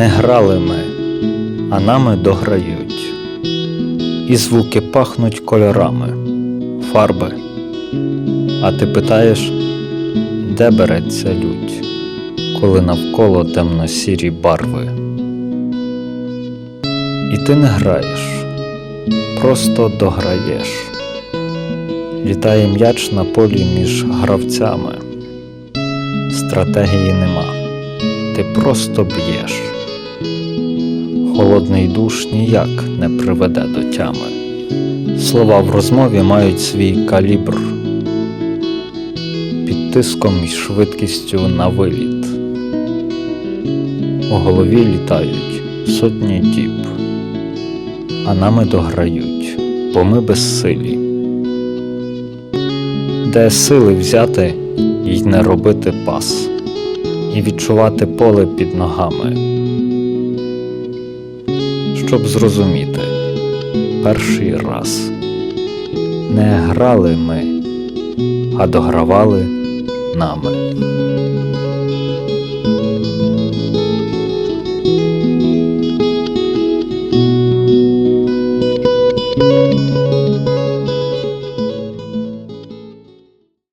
Не грали ми, а нами дограють. І звуки пахнуть кольорами, фарби. А ти питаєш, де береться лють, коли навколо темно-сірі барви. І ти не граєш, просто дограєш. Літає м'яч на полі між гравцями. Стратегії нема, ти просто б'єш. Холодний душ ніяк не приведе до тями. Слова в розмові мають свій калібр під тиском і швидкістю на виліт. У голові літають сотні діб, а нами дограють, бо ми безсилі. Де сили взяти й не робити пас, і відчувати поле під ногами, щоб зрозуміти перший раз не грали ми, а догравали нами.